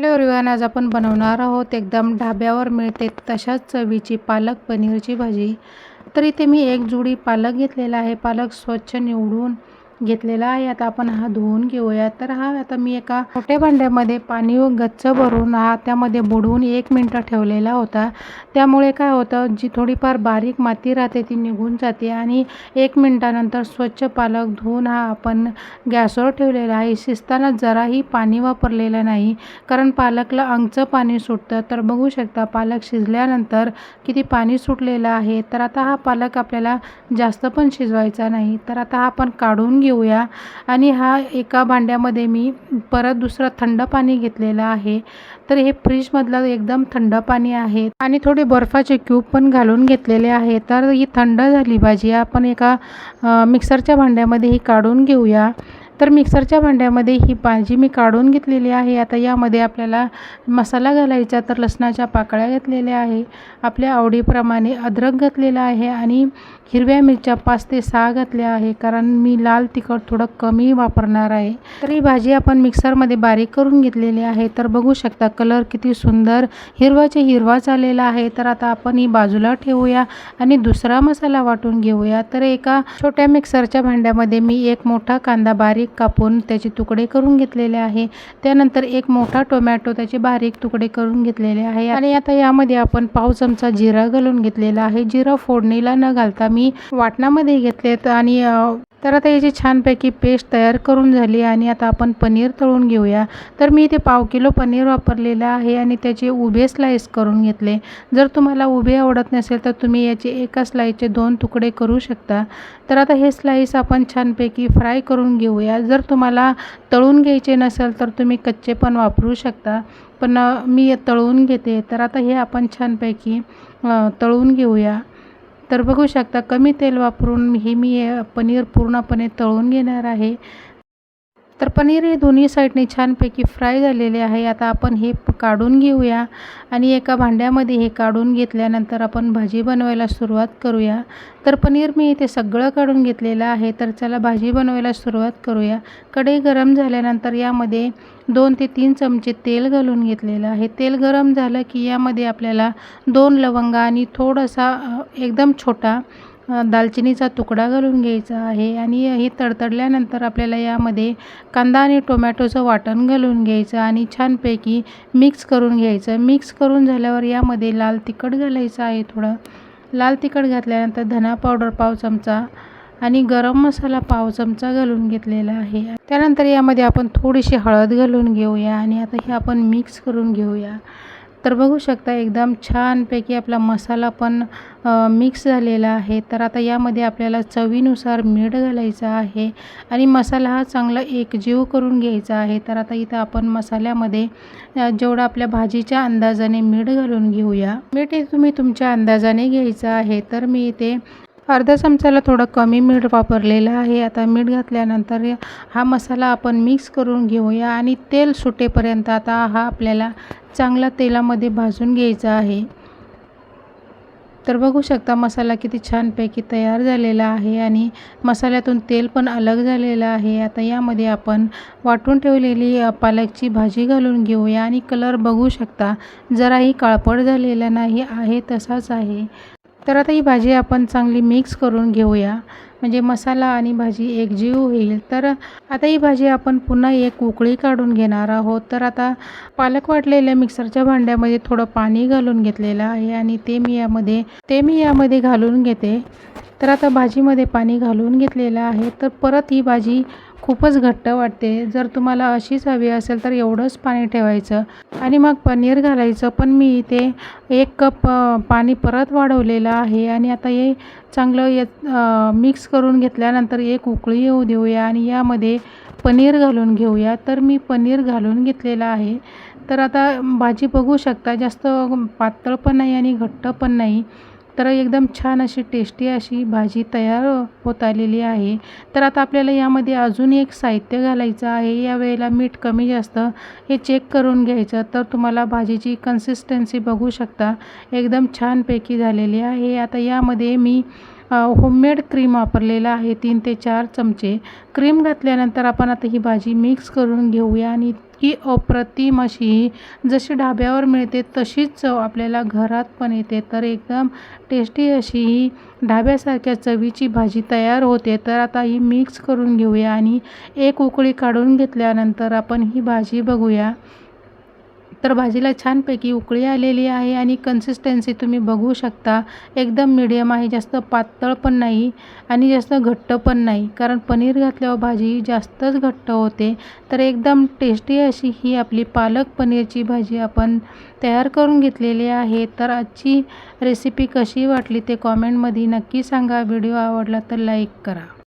Hello everyone आज आपण बनवणार आहोत. एकदम ढाब्यावर मिळते तशाच चवीची पालक पनीरची भाजी. तर इथे मी एक जुडी पालक घेतलेला आहे. पालक स्वच्छ निवडून घेतलेला आहे. आता आपण हा धुवून घेऊया. तर हा आता मी एका मोठ्या भांड्यामध्ये पाणी गच्च भरून हा त्यामध्ये बुडवून एक मिनटं ठेवलेला होता. त्यामुळे काय होतं जी थोडीफार बारीक माती राहते ती निघून जाते आणि एक मिनटानंतर स्वच्छ पालक धुवून हा आपण गॅसवर ठेवलेला आहे. शिजताना जराही पाणी वापरलेलं नाही कारण पालकला अंगचं पाणी सुटतं. तर बघू शकता पालक शिजल्यानंतर किती पाणी सुटलेलं आहे. तर आता हा पालक आपल्याला जास्त पण शिजवायचा नाही. तर आता हा आपण काढून घेऊ. घेऊया. आणि हा एका भांड्यामध्ये मी परत दुसरं थंड पाणी घेतलेलं आहे. तर हे फ्रीजमधलं एकदम थंड पाणी आहे. आणि थोडे बर्फाचे क्यूब पण घालून घेतलेले आहे. तर ही थंड झाली भाजी आपण एका मिक्सरच्या भांड्यामध्ये ही काढून घेऊया. तर मिक्सरच्या भांड्यामध्ये ही भाजी मी काढून घेतलेली आहे. आता यामध्ये आपल्याला मसाला घालायचा तर लसणाच्या पाकळ्या घेतलेल्या आहे. आपल्या आवडीप्रमाणे अद्रक घातलेला आहे आणि हिरव्या मिरच्या पाच ते सहा घातल्या आहे कारण मी लाल तिखट थोडं कमी वापरणार आहे. तर ही भाजी आपण मिक्सरमध्ये बारीक करून घेतलेली आहे. तर बघू शकता कलर किती सुंदर हिरवाचे हिरवा आलेला आहे. तर आता आपण ही बाजूला ठेवूया आणि दुसरा मसाला वाटून घेऊया. तर एका छोट्या मिक्सरच्या भांड्यामध्ये मी एक मोठा कांदा बारीक बारीक कापून त्याचे तुकडे करून घेतलेले आहे. त्यानंतर एक मोठा टोमॅटो त्याचे बारीक तुकडे करून घेतलेले आहे. आणि आता यामध्ये आपण पाव चमचा जिरा घालून घेतलेला आहे. जिरा फोडणीला न घालता मी वाटणामध्ये घेतलेत आणि तर आता याची छानपैकी पेस्ट तयार करून झाली आणि आता आपण पनीर तळून घेऊया. तर मी इथे पाव किलो पनीर वापरलेलं आहे आणि त्याचे उभे स्लाईस करून घेतले. जर तुम्हाला उभे आवडत नसेल तर तुम्ही याचे एका स्लाईसचे दोन तुकडे करू शकता. तर आता हे स्लाईस आपण छानपैकी फ्राय करून घेऊया. जर तुम्हाला तळून घ्यायचे नसेल तर तुम्ही कच्चे पण वापरू शकता. पण मी तळून घेते. तर आता हे आपण छानपैकी तळून घेऊया. तर बघू शकता कमी तेल वापरून हे मी पनीर पूर्णपणे तळून घेणार आहे. तर पनीर हे दोन्ही साईडने छानपैकी फ्राय झालेले आहे. आता आपण हे काढून घेऊया आणि एका भांड्यामध्ये हे काढून घेतल्यानंतर आपण भाजी बनवायला सुरुवात करूया. तर पनीर मी इथे सगळं काढून घेतलेलं आहे. तर चला भाजी बनवायला सुरुवात करूया. कढई गरम झाल्यानंतर यामध्ये दोन ते तीन चमचे तेल घालून घेतलेलं आहे. तेल गरम झालं की यामध्ये आपल्याला दोन लवंगा आणि थोडासा एकदम छोटा दालचिनीचा तुकडा घालून घ्यायचा आहे आणि हे तडतडल्यानंतर आपल्याला यामध्ये कांदा आणि टोमॅटोचं वाटण घालून घ्यायचं आणि छानपैकी मिक्स करून घ्यायचं. मिक्स करून झाल्यावर यामध्ये लाल तिखट घालायचं आहे थोडं. लाल तिखट घातल्यानंतर धना पावडर पाव चमचा आणि गरम मसाला पाव चमचा घालून घेतलेला आहे. त्यानंतर यामध्ये आपण थोडीशी हळद घालून घेऊया आणि आता हे आपण मिक्स करून घेऊया. तर बघू शकता एकदम छानपैकी आपला मसाला पण मिक्स झालेला आहे. तर आता यामध्ये आपल्याला चवीनुसार मीठ घालायचं आहे आणि मसाला हा चांगला एकजीव करून घ्यायचा आहे. तर आता इथं आपण मसाल्यामध्ये जेवढं आपल्या भाजीच्या अंदाजाने मीठ घालून घेऊया. मीठ हे तुम्ही तुमच्या अंदाजाने घ्यायचं आहे. तर मी इथे अर्ध्या चमच्याला थोडं कमी मीठ वापरलेलं आहे. आता मीठ घातल्यानंतर हा मसाला आपण मिक्स करून घेऊया आणि तेल सुटेपर्यंत आता हा आपल्याला चांगला तेलामध्ये भाजून घ्यायचा आहे. तर बघू शकता मसाला किती छानपैकी तयार झालेला आहे आणि मसाल्यातून तेल पण अलग झालेलं आहे. आता यामध्ये आपण वाटून ठेवलेली पालकची भाजी घालून घेऊया आणि कलर बघू शकता जराही काळपट झालेला नाही आहे तसाच आहे. तर आता ही भाजी आपण चांगली मिक्स करून घेऊया. म्हणजे मसाला आणि भाजी एकजीव होईल. तर आता ही भाजी आपण पुन्हा एक उकळी काढून घेणार आहोत. तर आता पालक वाटलेल्या मिक्सरच्या भांड्यामध्ये थोडं पाणी घालून घेतलेलं आहे आणि ते मी यामध्ये ते मी यामध्ये घालून घेते. तर आता भाजीमध्ये पाणी घालून घेतलेलं आहे. तर परत ही भाजी खूपच घट्ट वाटते. जर तुम्हाला अशीच हवी असेल तर एवढंच पाणी ठेवायचं आणि मग पनीर घालायचं. पण मी इथे एक कप पाणी परत वाढवलेलं आहे आणि आता हे चांगलं ये मिक्स करून घेतल्यानंतर एक उकळी येऊ देऊया आणि यामध्ये पनीर घालून घेऊया. तर मी पनीर घालून घेतलेलं आहे. तर आता भाजी बघू शकता जास्त पातळ पण नाही आणि घट्ट पण नाही. तर एकदम छान अशी टेस्टी अशी भाजी तयार होत आलेली आहे. तर आता आपल्याला यामध्ये अजून एक साहित्य घालायचं आहे. या वेळेला मीठ कमी जास्त हे चेक करून घ्यायचं. तर तुम्हाला भाजीची कन्सिस्टन्सी बघू शकता. एकदम छानपैकी झालेली आहे. आता यामध्ये मी होममेड क्रीम वापरलेला आहे. तीन ते चार चमचे. क्रीम घातल्यानंतर आपण आता ही भाजी मिक्स करून घेऊया आणि इतकी अप्रतिम अशी जशी ढाब्यावर मिळते तशीच चव आपल्याला घरात पण येते. तर एकदम टेस्टी अशी ही ढाब्यासारख्या चवीची भाजी तयार होते. तर आता ही मिक्स करून घेऊया आणि एक उकळी काढून घेतल्यानंतर आपण ही भाजी बघूया. तर भाजीला छानपैकी उकळी आलेली आहे आणि कन्सिस्टन्सी तुम्ही बघू शकता. एकदम मिडियम आहे जास्त पातळ पण नाही आणि जास्त घट्ट पण नाही. कारण पनीर घातल्यावर भाजी जास्तच घट्ट होते. तर एकदम टेस्टी अशी ही आपली पालक पनीरची भाजी आपण तयार करून घेतलेली आहे. तर आजची रेसिपी कशी वाटली ते कॉमेंटमध्ये नक्की सांगा. व्हिडिओ आवडला तर लाईक करा.